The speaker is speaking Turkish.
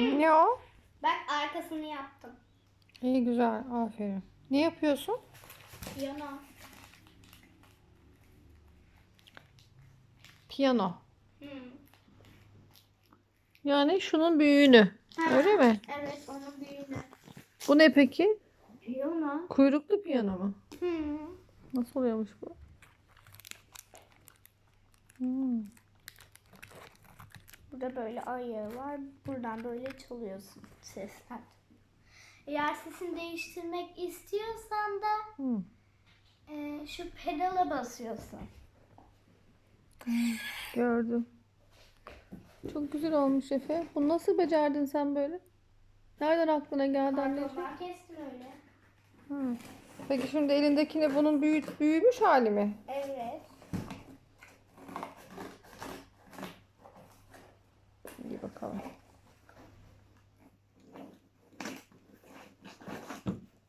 Ne o? Bak arkasını yaptım. İyi güzel. Aferin. Ne yapıyorsun? Yana. Piyano. Hı. Yani şunun büyüğünü. Öyle mi? Evet onun büyüğünü. Bu ne peki? Piyano. Kuyruklu piyano mu? Hı. Nasıl oluyormuş bu? Burada böyle ayağı var. Buradan böyle çalıyorsun sesler. Eğer sesini değiştirmek istiyorsan da Hmm. e, şu pedala basıyorsun. Gördüm. Çok güzel olmuş Efe. Bunu nasıl becerdin sen böyle? Nereden aklına geldi anneciğim? Kartondan kestim öyle. Hı. Peki şimdi elindekine bunun büyü, büyümüş hali mi? Evet. İyi bakalım.